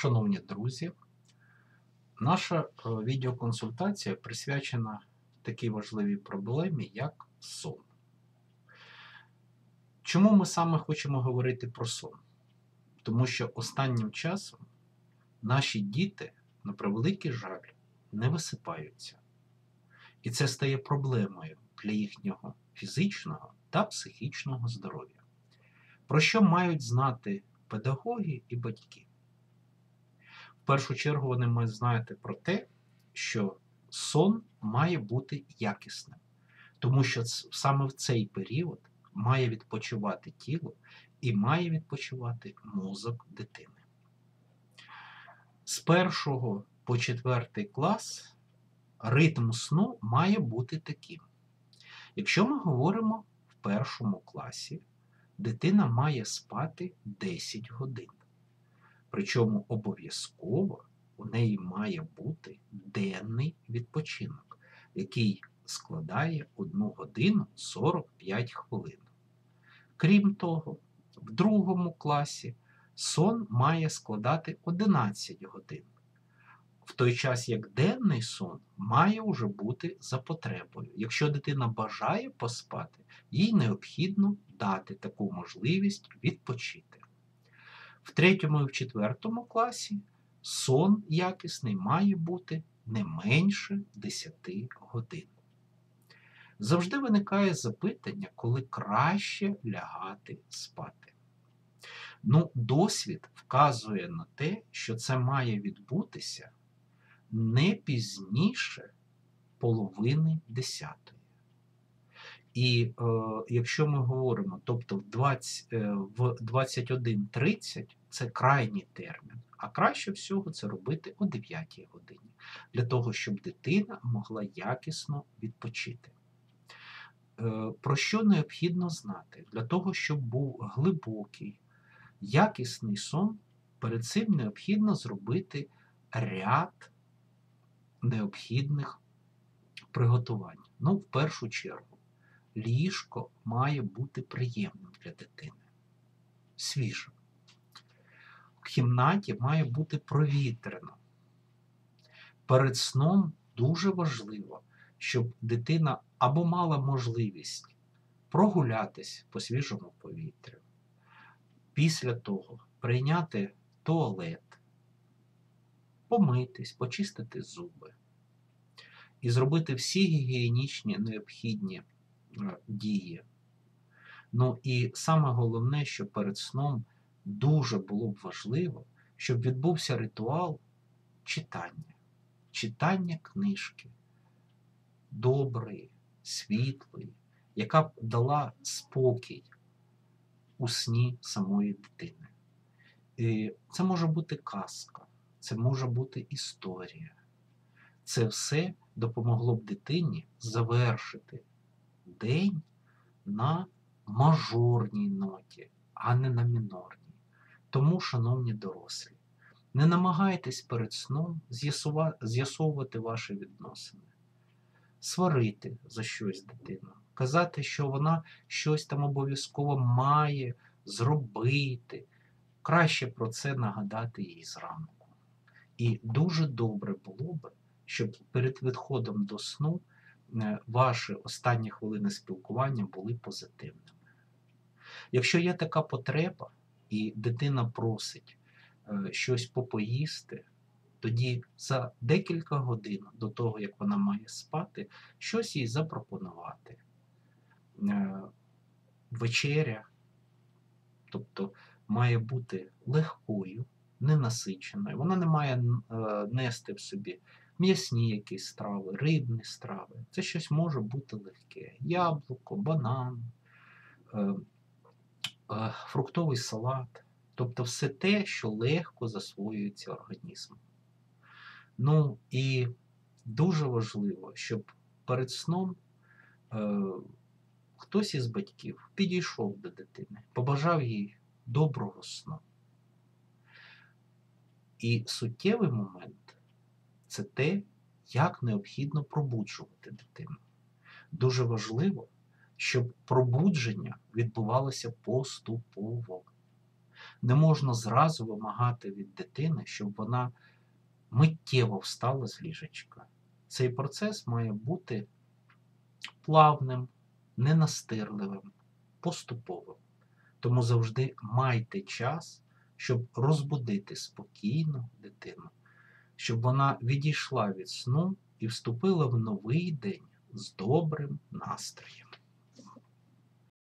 Шановні друзі, наша е, відеоконсультація присвячена такій важливій проблемі, як сон. Чому ми саме хочемо говорити про сон? Тому що останнім часом наші діти, на превеликий жаль, не висипаються. І це стає проблемою для їхнього фізичного та психічного здоров'я. Про що мають знати педагоги і батьки? Першу чергу вони мають знати про те, що сон має бути якісним, тому що саме в цей період має відпочивати тіло і має відпочивати мозок дитини. З першого по четвертий клас ритм сну має бути таким. Якщо ми говоримо в першому класі, дитина має спати 10 годин. Причому обов'язково у неї має бути денний відпочинок, який складає 1 годину 45 хвилин. Крім того, в другому класі сон має складати 11 годин, в той час як денний сон має вже бути за потребою. Якщо дитина бажає поспати, їй необхідно дати таку можливість відпочити. В третьому і в четвертому класі сон якісний має бути не менше 10 годин. Завжди виникає запитання, коли краще лягати спати. Ну, досвід вказує на те, що це має відбутися не пізніше половини десятої. І е, якщо ми говоримо, тобто в, 20, е, в 21.30 це крайній термін, а краще всього це робити о 9 годині, для того, щоб дитина могла якісно відпочити. Е, про що необхідно знати? Для того, щоб був глибокий, якісний сон, перед цим необхідно зробити ряд необхідних приготувань. Ну, в першу чергу, ліжко має бути приємним для дитини, свіжим. В кімнаті має бути провітрено. Перед сном дуже важливо, щоб дитина або мала можливість прогулятись по свіжому повітрю. Після того прийняти туалет, помитись, почистити зуби і зробити всі гігієнічні необхідні дії. Ну і саме головне, що перед сном дуже було б важливо, щоб відбувся ритуал читання, читання книжки, доброї, світлої, яка б дала спокій у сні самої дитини. І Це може бути казка, це може бути історія. Це все допомогло б дитині завершити день на мажорній ноті, а не на мінорній. Тому, шановні дорослі, не намагайтесь перед сном з'ясовувати ваші відносини, сварити за щось дитину, казати, що вона щось там обов'язково має зробити. Краще про це нагадати їй зранку. І дуже добре було би, щоб перед відходом до сну ваші останні хвилини спілкування були позитивними. Якщо є така потреба, і дитина просить е, щось попоїсти, тоді за декілька годин до того, як вона має спати, щось їй запропонувати. Е, вечеря, тобто має бути легкою, ненасиченою. Вона не має е, нести в собі м'ясні якісь страви, рибні страви. Це щось може бути легке. Яблуко, банан, е, фруктовий салат. Тобто все те, що легко засвоюється організмом. Ну і дуже важливо, щоб перед сном е, хтось із батьків підійшов до дитини, побажав їй доброго сну. І суттєвий момент це те, як необхідно пробуджувати дитину. Дуже важливо, щоб пробудження відбувалося поступово. Не можна зразу вимагати від дитини, щоб вона миттєво встала з ліжечка. Цей процес має бути плавним, ненастирливим, поступовим. Тому завжди майте час, щоб розбудити спокійно дитину, щоб вона відійшла від сну і вступила в новий день з добрим настроєм.